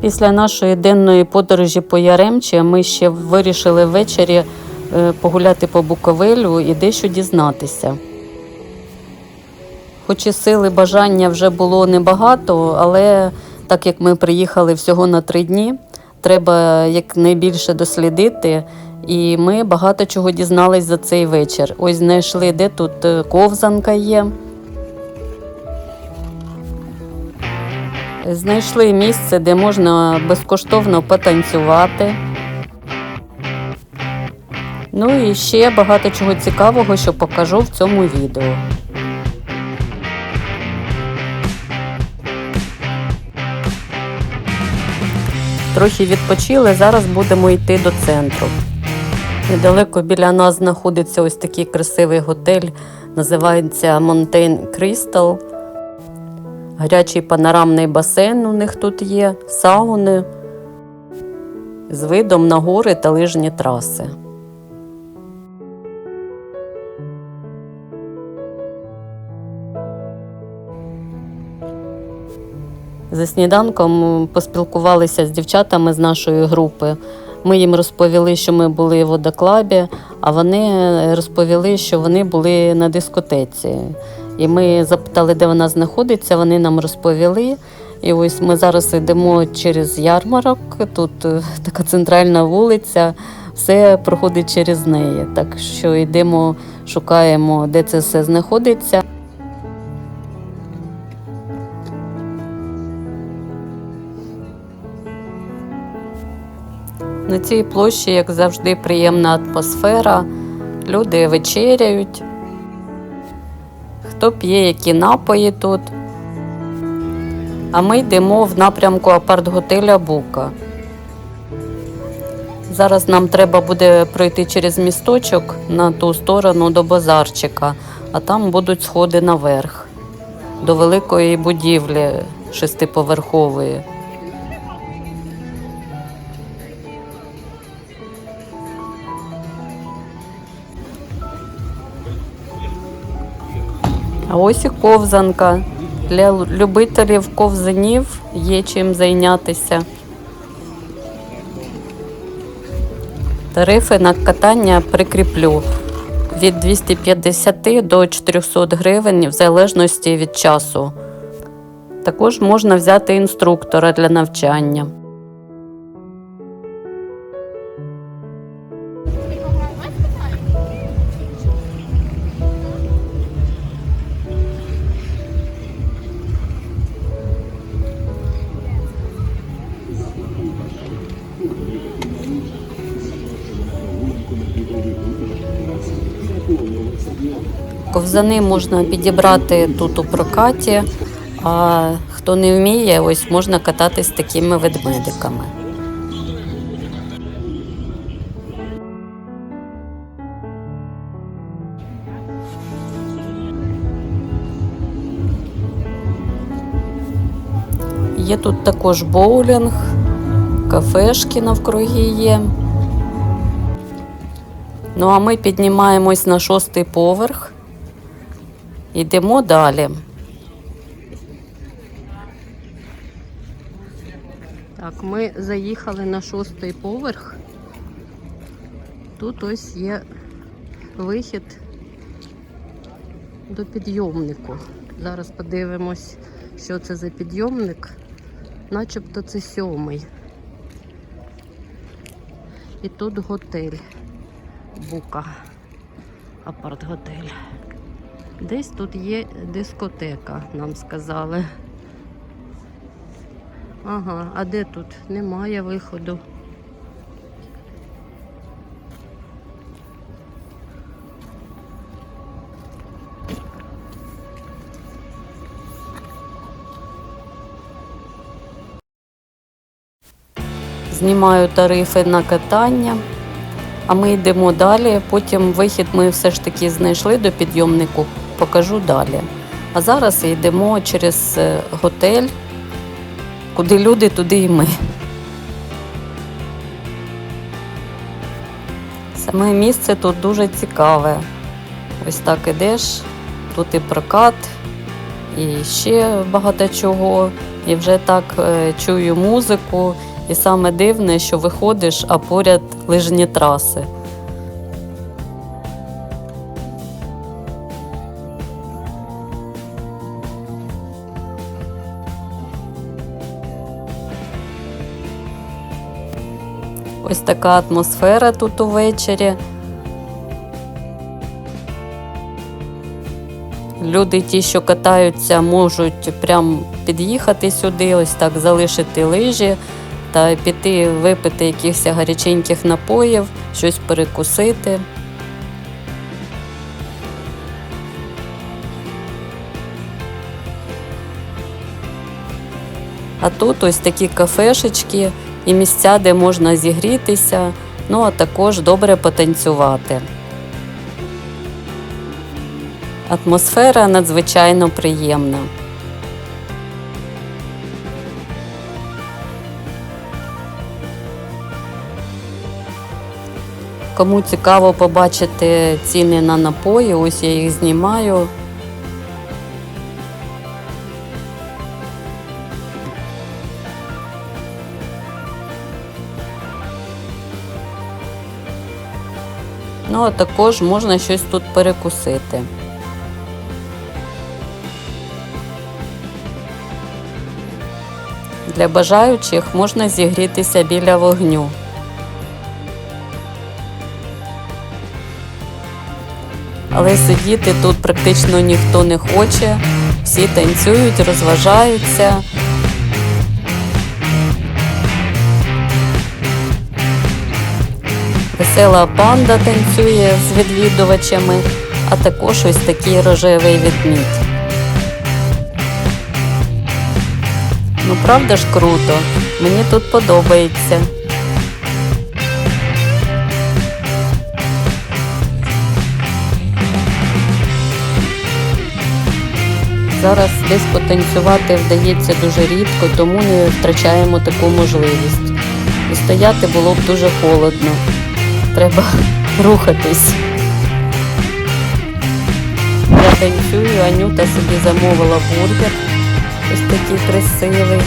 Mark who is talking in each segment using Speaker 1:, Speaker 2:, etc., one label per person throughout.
Speaker 1: Після нашої денної подорожі по Яремчі ми ще вирішили ввечері е, погуляти по Буковелю і дещо дізнатися. Хоч і сили бажання вже було небагато, але так як ми приїхали всього на три дні, треба якнайбільше дослідити. І ми багато чого дізнались за цей вечір. Ось знайшли, де тут е, ковзанка є. Знайшли місце, де можна безкоштовно потанцювати. Ну і ще багато чого цікавого, що покажу в цьому відео. Трохи відпочили, зараз будемо йти до центру. Недалеко біля нас знаходиться ось такий красивий готель, називається Mountain Crystal. Гарячий панорамний басейн у них тут є, сауни з видом на гори та лижні траси. За сніданком поспілкувалися з дівчатами з нашої групи. Ми їм розповіли, що ми були в водоклабі, а вони розповіли, що вони були на дискотеці. І ми запитали, де вона знаходиться. Вони нам розповіли. І ось ми зараз йдемо через ярмарок. Тут е, така центральна вулиця, все проходить через неї. Так що йдемо, шукаємо, де це все знаходиться. На цій площі, як завжди, приємна атмосфера. Люди вечеряють. Хто п'є які напої тут. А ми йдемо в напрямку апарт-готеля Бука. Зараз нам треба буде пройти через місточок на ту сторону до базарчика, а там будуть сходи наверх до великої будівлі шестиповерхової. А ось і ковзанка. Для любителів ковзанів є чим зайнятися. Тарифи на катання прикріплю від 250 до 400 гривень в залежності від часу. Також можна взяти інструктора для навчання. Ковзани можна підібрати тут у прокаті, а хто не вміє, ось можна кататись такими ведмедиками. Є тут також боулінг, кафешки навкруги є. Ну, а ми піднімаємось на шостий поверх. Йдемо далі. Так, ми заїхали на шостий поверх. Тут ось є вихід до підйомнику. Зараз подивимось, що це за підйомник. Начебто це сьомий. І тут готель. Бука. Апарт-готель. Десь тут є дискотека, нам сказали. Ага, а де тут? Немає виходу. Знімаю тарифи на катання. А ми йдемо далі. Потім вихід ми все ж таки знайшли до підйомнику, покажу далі. А зараз йдемо через е, готель, куди люди, туди і ми. Саме місце тут дуже цікаве. Ось так ідеш, тут і прокат, і ще багато чого. І вже так е, чую музику. І саме дивне, що виходиш, а поряд лижні траси. Ось така атмосфера тут увечері. Люди, ті, що катаються, можуть прям під'їхати сюди, ось так залишити лижі та піти випити якихось гаряченьких напоїв, щось перекусити. А тут ось такі кафешечки і місця, де можна зігрітися, ну а також добре потанцювати. Атмосфера надзвичайно приємна. Кому цікаво побачити ціни на напої, ось я їх знімаю. Ну, а також можна щось тут перекусити. Для бажаючих можна зігрітися біля вогню. Але сидіти тут практично ніхто не хоче. Всі танцюють, розважаються. Весела панда танцює з відвідувачами, а також ось такий рожевий відмідь. Ну правда ж круто, мені тут подобається. Зараз десь потанцювати вдається дуже рідко, тому не втрачаємо таку можливість. І стояти було б дуже холодно. Треба рухатись. Я танцюю, Анюта собі замовила бургер. Ось такий красивий.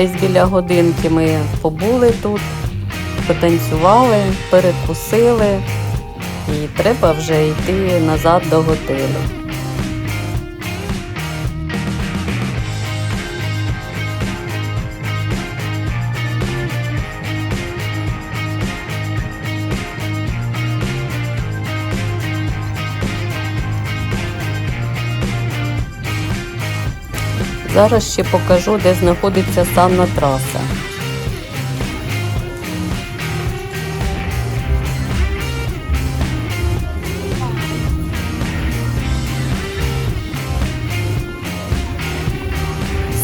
Speaker 1: Десь біля годинки ми побули тут, потанцювали, перекусили і треба вже йти назад до готелю. Зараз ще покажу, де знаходиться санна траса.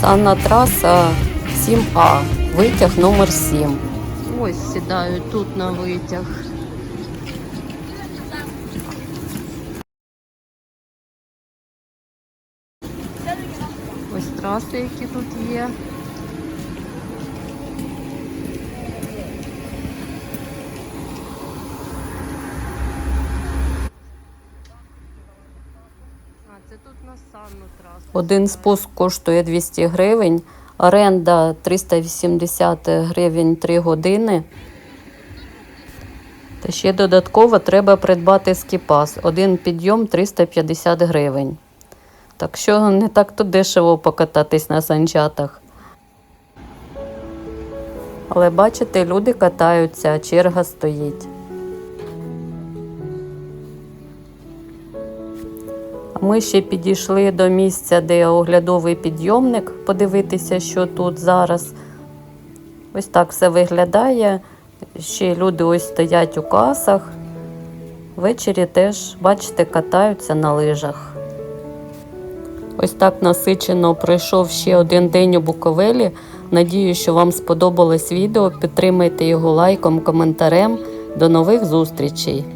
Speaker 1: Санна траса 7А, витяг номер 7. Ось сідаю тут на витяг. Траси, які тут є. Один спуск коштує 200 гривень, оренда 380 гривень 3 години. Та ще додатково треба придбати скіпас. Один підйом 350 гривень. Так що не так то дешево покататись на санчатах. Але бачите, люди катаються, а черга стоїть. Ми ще підійшли до місця, де оглядовий підйомник, подивитися, що тут зараз. Ось так все виглядає. Ще люди ось стоять у касах. Ввечері теж, бачите, катаються на лижах. Ось так насичено пройшов ще один день у Буковелі. Надію, що вам сподобалось відео. Підтримайте його лайком, коментарем. До нових зустрічей!